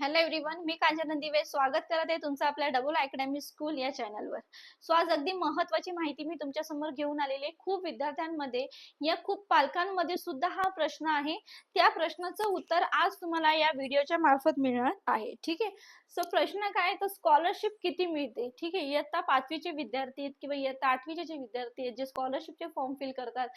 Hello everyone मी कांचन दिवे स्वागत करत आहे तुमचं आपल्या डबल अकॅडमी स्कूल या चॅनलवर सो आज अगदी महत्वाची माहिती मी तुमच्यासमोर घेऊन आलेली आहे. खूप विद्यार्थ्यांमध्ये या खूप पालकांमध्ये सुद्धा हा प्रश्न आहे. त्या प्रश्नाचं उत्तर आज तुम्हाला या व्हिडिओच्या मार्फत मिळणार आहे. ठीक आहे? सो प्रश्न काय तर स्कॉलरशिप किती मिळते? ठीक आहे? इयत्ता पाचवीचे विद्यार्थी आहेत किंवा इयत्ता आठवीचे जे विद्यार्थी आहेत जे स्कॉलरशिपचे फॉर्म फिल करतात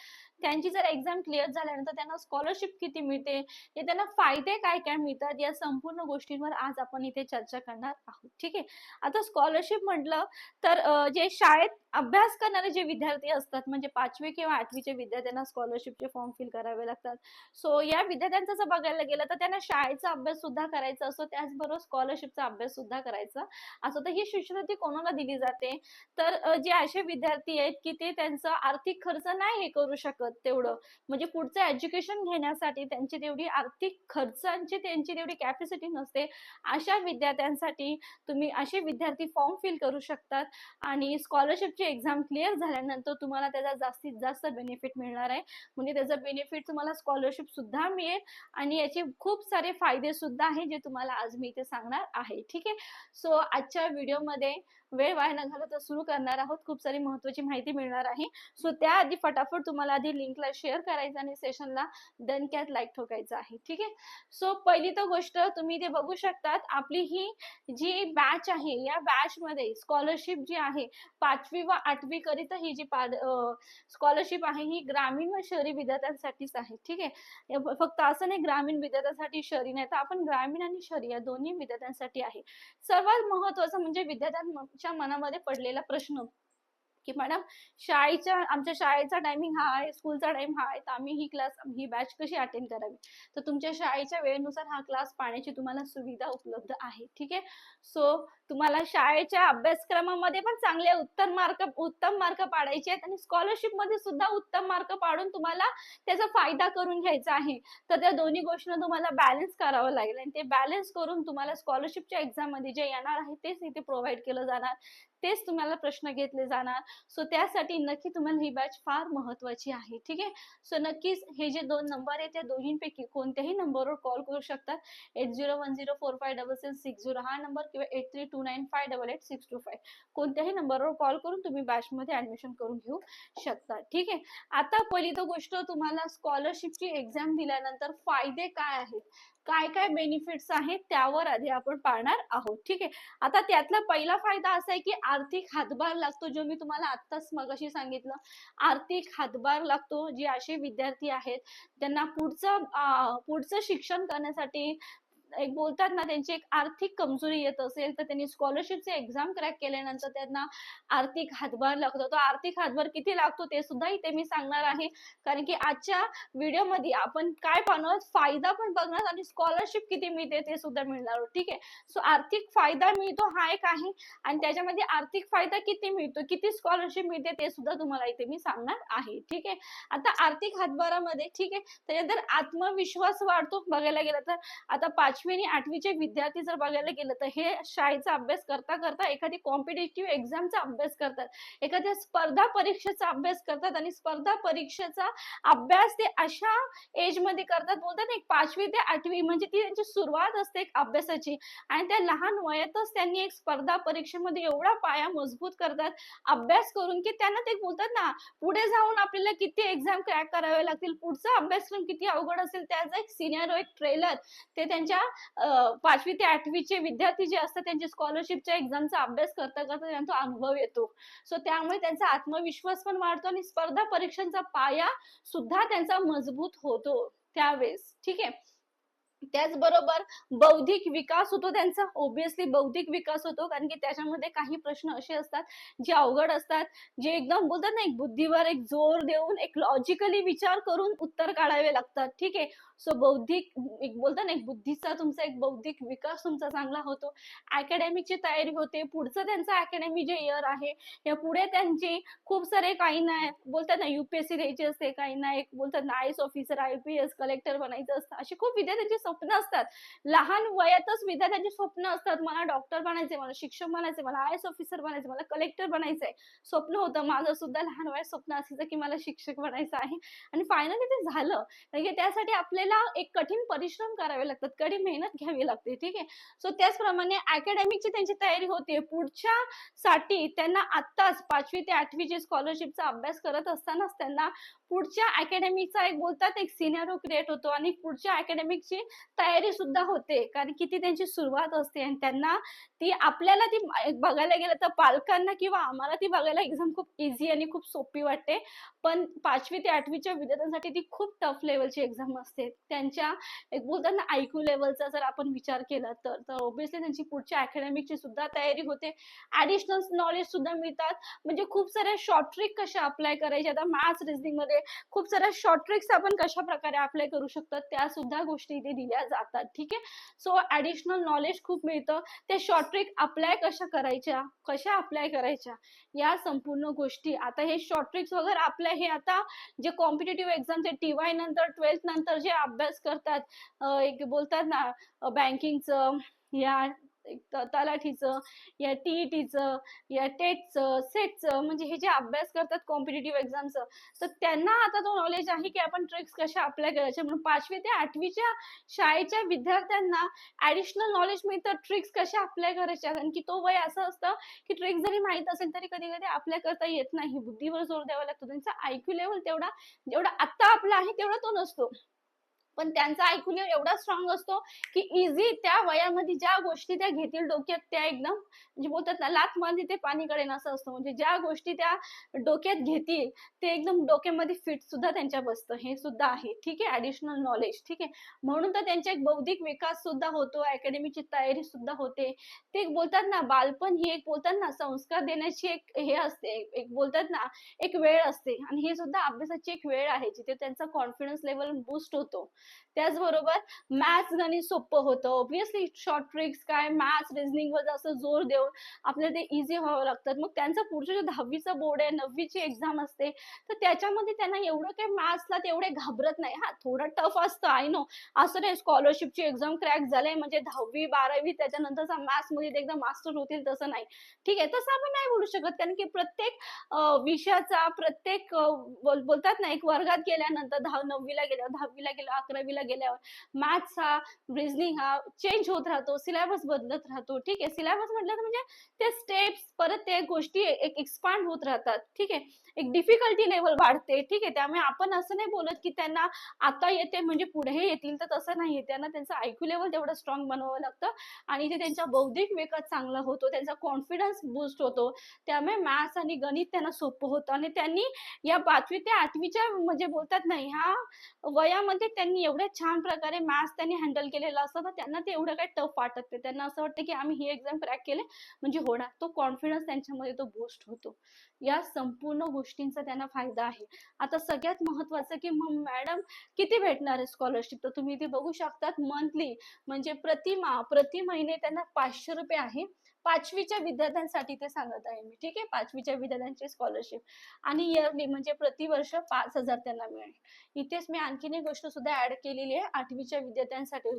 त्यांची जर एक्झाम क्लिअर झाल्यानंतर त्यांना स्कॉलरशिप किती मिळते? हे त्यांना फायदे काय काय मिळतात? या संपूर्ण गोष्टी गोष्टींवर आज आपण इथे चर्चा करणार आहोत. ठीक आहे? आता स्कॉलरशिप म्हटलं तर जे शाळेत अभ्यास करणारे जे विद्यार्थी असतात म्हणजे पाचवी किंवा आठवीचे विद्यार्थ्यांना स्कॉलरशिपचे फॉर्म फिल करावे लागतात. सो या विद्यार्थ्यांचं जर बघायला गेलं तर त्यांना शाळेचा अभ्यास सुद्धा करायचा असतो. त्याचबरोबर स्कॉलरशिपचा अभ्यास सुद्धा करायचा असं तर ही शिष्यवृत्ती कोणाला दिली जाते? तर जे असे विद्यार्थी आहेत की ते त्यांचा आर्थिक खर्च नाही हे करू शकत तेवढं. म्हणजे पुढचं एज्युकेशन घेण्यासाठी त्यांची तेवढी आर्थिक खर्चांची त्यांची तेवढी कॅपॅसिटी नसते. अशा विद्यार्थ्यांसाठी तुम्ही असे विद्यार्थी फॉर्म फिल करू शकतात. आणि स्कॉलरशिप स्कॉलरशिपची एक्झाम क्लिअर झाल्यानंतर तुम्हाला त्याचा जास्तीत जास्त बेनिफिट मिळणार आहे. म्हणजे त्याचा बेनिफिट तुम्हाला स्कॉलरशिप सुद्धा मिळेल आणि याचे खूप सारे फायदे सुद्धा आहे जे तुम्हाला आज मी इथे सांगणार आहे. ठीक आहे? सो आजच्या व्हिडिओमध्ये वेळ वाया न घालवता सुरू करणार आहोत. खूप सारी महत्वाची माहिती मिळणार आहे. सो त्याआधी फटाफट तुम्हाला आधी लिंकला शेअर करायचं आणि सेशनला दणक्यात लाईक ठोकायचं आहे. ठीक आहे? सो पहिली तर गोष्ट तुम्ही इथे बघू शकतात. आपली ही जी बॅच आहे या बॅच मध्ये स्कॉलरशिप जी आहे पाचवी किंवा आठवी करिता ही जी पाद स्कॉलरशिप आहे ही ग्रामीण व शहरी विद्यार्थ्यांसाठीच आहे. ठीक आहे? फक्त असं नाही ग्रामीण विद्यार्थ्यांसाठी शहरी नाही तर आपण ग्रामीण आणि शहरी या दोन्ही विद्यार्थ्यांसाठी आहे. सर्वात महत्वाचं म्हणजे विद्यार्थ्यांच्या मनामध्ये पडलेला प्रश्न की मॅडम शाळेच्या आमच्या शाळेचा टायमिंग हा आहे स्कूलचा टाइम हा आहे तर आम्ही ही क्लास ही बॅच कशी अटेंड करावी? तर तुमच्या शाळेच्या वेळेनुसार हा क्लास पाहण्याची तुम्हाला सुविधा उपलब्ध आहे ठीक आहे? सो तुम्हाला शाळेच्या अभ्यासक्रमामध्ये पण चांगले उत्तम मार्क उत्तम मार्क पाडायचे आहेत आणि स्कॉलरशिपमध्ये सुद्धा उत्तम मार्क पाडून तुम्हाला त्याचा फायदा करून घ्यायचा आहे. तर त्या दोन्ही गोष्टींना तुम्हाला बॅलन्स करावं लागेल आणि ते बॅलन्स करून तुम्हाला स्कॉलरशिपच्या एक्झाममध्ये जे येणार आहे तेच इथे प्रोव्हाइड केलं जाणार. तेच तुम्हाला प्रश्न घेतले जाणार. सो त्यासाठी नक्की तुम्हाला ही बॅच फार महत्वाची आहे. ठीक आहे? सो नक्कीच हे जे दोन नंबर आहेत त्या दोन्हींपैकी कोणत्याही नंबरवर कॉल करू शकतात. Eight zero one zero four five double seven six zero हा नंबर किंवा eight three two nine five double eight six two five कोणत्याही नंबरवर कॉल करून तुम्ही बॅच मध्ये ऍडमिशन करून घेऊ शकता. ठीक आहे? आता पहिली तर गोष्ट तुम्हाला स्कॉलरशिपची एक्झाम दिल्यानंतर फायदे काय आहेत? काय काय बेनिफिट्स आहेत त्यावर आधी आपण पाहणार आहोत. ठीक आहे? आता त्यातला पहिला फायदा असा आहे की आर्थिक हातभार लागतो जो मी तुम्हाला आत्ताच मगाशी सांगितलं. आर्थिक हातभार लागतो जे असे विद्यार्थी आहेत त्यांना पुढचं पुढचं शिक्षण करण्यासाठी एक बोलतात ना त्यांची एक आर्थिक कमजोरी येत असेल तर त्यांनी स्कॉलरशिपचे एक्झाम क्रॅक केल्यानंतर त्यांना आर्थिक हातभार लागतो. तो आर्थिक हातभार किती लागतो ते सुद्धा इथे मी सांगणार आहे. कारण की आजच्या व्हिडिओमध्ये आपण काय पाहणार? फायदा पण बघणार आणि स्कॉलरशिप किती मिळते ते सुद्धा मिळणार. ठीक आहे? सो आर्थिक फायदा मिळतो हा एक आहे आणि त्याच्यामध्ये आर्थिक फायदा किती मिळतो किती स्कॉलरशिप मिळते ते सुद्धा तुम्हाला इथे मी सांगणार आहे. ठीक आहे? आता आर्थिक हातभारामध्ये ठीक आहे? त्याच्यानंतर आत्मविश्वास वाढतो बघायला गेला तर आता पाच पाचवी आणि आठवीचे विद्यार्थी जर बघायला गेलं तर हे शाळेचा अभ्यास करता करता एखादी कॉम्पिटेटिव्ह एक्झामचा अभ्यास करतात. एखाद्या स्पर्धा परीक्षेचा अभ्यास करतात आणि स्पर्धा परीक्षेचा अभ्यास ते अशा एजमध्ये करतात. बोलतात ना, एक पाचवी ते आठवी म्हणजे ती त्यांची सुरुवात असते एक अभ्यासाची. आणि त्या लहान वयातच त्यांनी एक स्पर्धा परीक्षेमध्ये एवढा पाया मजबूत करतात. अभ्यास करून की त्यांना ते बोलतात ना पुढे जाऊन आपल्याला किती एक्झाम क्रॅक करावे लागतील पुढचा अभ्यासक्रम किती अवघड असेल त्याचा एक सिनियर एक ट्रेलर ते त्यांच्या पाचवी ते आठवीचे विद्यार्थी जे असतात त्यांचे स्कॉलरशिपच्या एक्झामचा अभ्यास करता करता त्यांचा अनुभव येतो. सो त्यामुळे त्यांचा आत्मविश्वास पण वाढतो आणि स्पर्धा परीक्षांचा पाया सुद्धा त्यांचा मजबूत होतो त्यावेळेस. ठीक आहे? त्याचबरोबर बौद्धिक विकास होतो त्यांचा. ओबियसली बौद्धिक विकास होतो कारण की त्याच्यामध्ये काही प्रश्न असे असतात जे अवघड असतात जे एकदम बोलतात ना एक बुद्धीवर एक जोर देऊन एक लॉजिकली विचार करून उत्तर काढावे लागतात. ठीक आहे? सो बौद्धिक एक बोलतात ना एक बुद्धीचा तुमचा एक बौद्धिक विकास तुमचा चांगला होतो. अकॅडमिकची तयारी होते. पुढचं त्यांचं अकॅडमी जे इयर आहे या पुढे त्यांची खूप सारे काही नाही बोलतात ना युपीएससी द्यायची असते काही नाही एक बोलतात ना I S officer I P S collector बनायचं असतं. अशी खूप विद्यार्थ्यांची स्वप्न असतात. लहान वयातच विद्यार्थ्यांची स्वप्न असतात. मला डॉक्टर बनायचे मला शिक्षक बनायचे मला आय एस ऑफिसर बनायचे मला कलेक्टर बनायचं आहे स्वप्न होतं. माझं सुद्धा लहान वयात स्वप्न असायचं की मला शिक्षक बनायचं आहे. आणि फायनली ते झालं. कारण की त्यासाठी आपल्याला आपल्याला एक कठीण परिश्रम करावे लागतात कडी मेहनत घ्यावी लागते ठीक आहे? सो त्याचप्रमाणे अकॅडमिकची त्यांची तयारी होते. पुढच्या साठी त्यांना आत्ताच पाचवी ते आठवीची स्कॉलरशिपचा अभ्यास करत असतानाच त्यांना पुढच्या अकॅडमीचा एक बोलतात एक सिनेरो क्रिएट होतो आणि पुढच्या अकॅडमिकची तयारी सुद्धा होते. कारण की ती त्यांची सुरुवात असते आणि त्यांना ती आपल्याला ती बघायला गेलं तर पालकांना किंवा आम्हाला ती बघायला एक्झाम खूप इझी आणि खूप सोपी वाटते. पण पाचवी ते आठवीच्या विद्यार्थ्यांसाठी ती खूप टफ लेवलची एक्झाम असते. त्यांच्या एक बोलतात ना आयक्यू लेवलचा जर आपण विचार केला तर तर ओबियसली त्यांची पुढच्या अकॅडमिकची सुद्धा तयारी होते. ॲडिशनल नॉलेज सुद्धा मिळतात. म्हणजे खूप साऱ्या शॉर्ट ट्रिक कशा अप्लाय करायच्या? आता मॅथ्स रिजनिंगमध्ये खूप साऱ्या शॉर्ट ट्रिक्स आपण कशा प्रकारे अप्लाय करू शकतात त्या सुद्धा गोष्टी इथे दिल्या जातात ठीक आहे? सो ऍडिशनल नॉलेज खूप मिळतं. ते शॉर्ट ट्रिक अप्लाय कशा करायच्या? कशा अप्लाय करायच्या? या संपूर्ण गोष्टी. आता हे शॉर्ट ट्रिक्स वगैरे आपल्या हे आता जे कॉम्पिटेटिव्ह एक्झामचे टी वाय नंतर ट्वेल्थ नंतर जे अभ्यास करतात एक बोलतात ना बँकिंगचं या तलाठीचं या टीईटीचं या टेटचं सेटचं म्हणजे हे जे अभ्यास करतात कॉम्पिटेटिव्ह एक्झामचं तर त्यांना आता तो नॉलेज आहे की आपण ट्रिक्स कशा अप्लाय करायच्या. म्हणून पाचवी ते आठवीच्या शाळेच्या विद्यार्थ्यांना ऍडिशनल नॉलेज मिळतं ट्रिक्स कशा अप्लाय करायच्या. कारण की तो वय असं असतं की ट्रिक्स जरी माहीत असेल तरी कधी कधी अप्लाय करता येत नाही. बुद्धीवर जोर द्यावा लागतो. त्यांचा आयक्यू लेवल तेवढा जेवढा आत्ता आपला आहे तेवढा तो नसतो. पण त्यांचा ऐकून एवढा स्ट्रॉंग असतो की इझी त्या वयामध्ये ज्या गोष्टी त्या घेतील डोक्यात त्या एकदम म्हणजे बोलतात ना लात मारली ते पाणी कडेन असं असतं. म्हणजे ज्या गोष्टी त्या डोक्यात घेतील ते एकदम डोक्यामध्ये फिट सुद्धा त्यांच्या बसतं. हे सुद्धा आहे. ठीक आहे? ऍडिशनल नॉलेज ठीक आहे? म्हणून तर त्यांचा एक बौद्धिक विकास सुद्धा होतो. अकॅडमीची तयारी सुद्धा होते. ते बोलतात ना बालपण ही एक बोलतात ना संस्कार देण्याची एक हे असते. एक बोलतात ना एक वेळ असते. आणि हे सुद्धा अभ्यासाची एक वेळ आहे जिथे त्यांचा कॉन्फिडन्स लेवल बूस्ट होतो. त्याचबरोबर मॅथ्स गणित सोपं होतं. ऑब्विसली शॉर्ट ट्रिक्स काय मॅथ्स रिझनिंग वर जास्त जोर देऊन आपल्याला ते इझी व्हावं लागतात मग त्यांचं पुढचं जे दहावीचं बोर्ड आहे नववीची एक्झाम असते तर त्याच्यामध्ये त्यांना एवढं काही मॅथ्सला तेवढे घाबरत नाही. हा थोडं टफ असतं आय नो असं नाही स्कॉलरशिपची एक्झाम क्रॅक झालंय म्हणजे दहावी बारावी त्याच्यानंतरचा मॅथ्समध्ये ते एकदम मास्टर होतील तसं नाही. ठीक आहे तसं आपण नाही बोलू शकत कारण की प्रत्येक विषयाचा प्रत्येक बोलतात ना एक वर्गात गेल्यानंतर दहा नववीला गेल्यावर दहावीला गेल्यावर अकरावीला गेल्यावर मॅथ्स हा रिझनिंग हा चेंज होत राहतो सिलेबस बदलत राहतो ठीक आहे? सिलेबस म्हटलं तर म्हणजे ते स्टेप्स परत ते गोष्टी एक एक्सपांड होत राहतात ठीक आहे? एक डिफिकल्टी लेवल वाढते ठीक आहे? त्यामुळे आपण असं नाही बोलत की त्यांना आता येते म्हणजे पुढे येतील तर तसं नाहीये त्यांना त्यांचं आयक्यू लेवल तेवढं स्ट्रॉंग बनवावं लागतं आणि ते त्यांचा बौद्धिक विकास चांगला होतो त्यांचा कॉन्फिडन्स बूस्ट होतो. त्यामुळे मॅथ्स आणि गणित त्यांना सोपं होतं आणि त्यांनी या पाचवी ते आठवीच्या म्हणजे बोलतात नाही ह्या वयामध्ये त्यांनी एवढ्या छान प्रकारे मॅथ्स त्यांनी हँडल केलेलं असतं तर त्यांना ते एवढं काही टफ वाटत नाही. त्यांना असं वाटतं की आम्ही ही एक्झाम क्रॅक केले म्हणजे होणार. तो कॉन्फिडन्स त्यांच्यामध्ये तो बूस्ट होतो. या संपूर्ण गोष्टींचा त्यांना फायदा आहे. आता सगळ्यात महत्वाचं की मग मॅडम किती भेटणार आहे स्कॉलरशिप तर तुम्ही इथे बघू शकतात मंथली म्हणजे प्रतिमा प्रति महिने त्यांना पाचशे रुपये आहे. पाचवीच्या विद्यार्थ्यांसाठी ते सांगत आहे मी ठीक आहे? पाचवीच्या विद्यार्थ्यांची स्कॉलरशिप आणि इयरली म्हणजे प्रतिवर्ष पाच हजार त्यांना मिळेल. इथेच मी आणखीन एक गोष्ट सुद्धा ऍड केलेली आहे. आठवीच्या विद्यार्थ्यांसाठी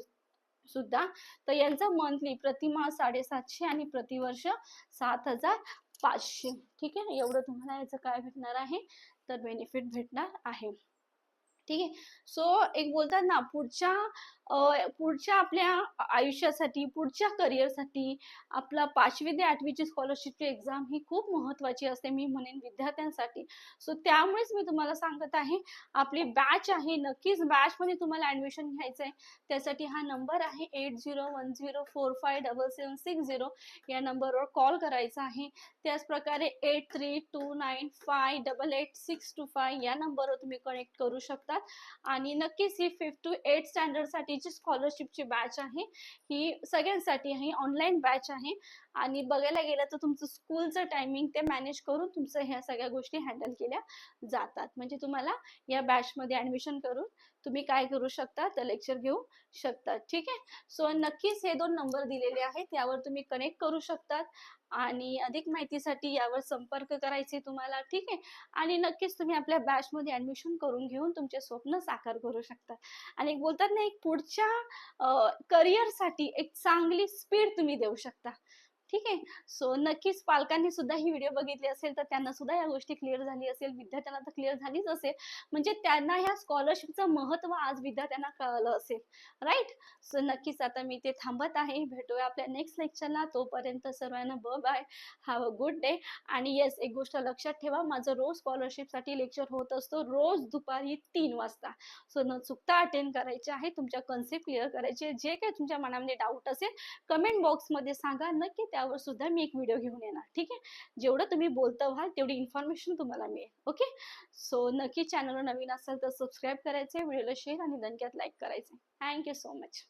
सुद्धा. तर यांचा मंथली प्रतिमा साडेसातशे आणि प्रतिवर्ष सात हजार पाचशे. ठीक आहे? एवढं तुम्हाला याचं काय भेटणार आहे? तर बेनिफिट भेटणार आहे. ठीक आहे? सो एक बोलतात ना पुढच्या पुढच्या आपल्या आयुष्यासाठी पुढच्या करिअरसाठी आपला पाचवी ते आठवीची स्कॉलरशिपची एक्झाम ही खूप महत्वाची असते मी म्हणेन विद्यार्थ्यांसाठी. सो त्यामुळेच मी तुम्हाला सांगत आहे आपली बॅच आहे नक्कीच बॅचमध्ये तुम्हाला ॲडमिशन घ्यायचं आहे त्यासाठी हा नंबर आहे eight zero one zero four five double seven six zero या नंबरवर कॉल करायचा आहे. त्याचप्रकारे eight three two nine five double eight six two five या नंबरवर तुम्ही कनेक्ट करू शकता. शकतात आणि नक्कीच ही फिफ्थ टू एट स्टँडर्डसाठीची स्कॉलरशिपची बॅच आहे ही सगळ्यांसाठी ही ऑनलाईन बॅच आहे. आणि बघायला गेलं तर तुमचं स्कूलचं टायमिंग ते मॅनेज करून तुमचं ह्या सगळ्या गोष्टी हँडल केल्या जातात. म्हणजे तुम्हाला या बॅचमध्ये ॲडमिशन ऍडमिशन करून तुम्ही काय करू शकता? तर लेक्चर घेऊ शकता. ठीक आहे? सो नक्कीच हे दोन नंबर दिलेले आहेत. यावर तुम्ही कनेक्ट करू शकतात. आणि अधिक माहितीसाठी यावर संपर्क करायचे तुम्हाला. ठीक आहे? आणि नक्कीच तुम्ही आपल्या बॅचमध्ये ॲडमिशन करून घेऊन तुमचे स्वप्न साकार करू शकता. आणि एक बोलतात ना एक पुढच्या करिअरसाठी एक चांगली स्पीड तुम्ही देऊ शकता. ठीक आहे. सो नक्कीच पालकांनी सुद्धा ही व्हिडिओ बघितली असेल तर त्यांना सुद्धा या गोष्टी क्लिअर झाली असेल विद्यार्थ्यांना तर क्लिअर झालीच असेल. म्हणजे त्यांना ह्या स्कॉलरशिपचं महत्त्व आज विद्यार्थ्यांना कळलं असेल. राईट सो नक्कीच आता मी ते थांबत आहे. भेटूया आपल्या नेक्स्ट लेक्चरला तोपर्यंत सर्वांना ब bye have a good day आणि येस एक गोष्ट लक्षात ठेवा. माझं रोज स्कॉलरशिपसाठी लेक्चर होत असतो. रोज दुपारी तीन वाजता. सो न चुकता अटेंड करायचे आहे. तुमच्या कन्सेप्ट क्लिअर करायचे. जे काही तुमच्या मनामध्ये डाऊट असेल कमेंट बॉक्समध्ये सांगा. नक्की त्यावर सुद्धा मी एक व्हिडिओ घेऊन येणार. ठीक आहे? जेवढं तुम्ही बोलता व्हाल तेवढी इन्फॉर्मेशन तुम्हाला मिळेल. ओके सो नक्की चॅनलवर नवीन असेल तर सबस्क्राईब आहे व्हिडिओला शेअर आणि दणक्यात लाईक करायचं थँक्यू सो मच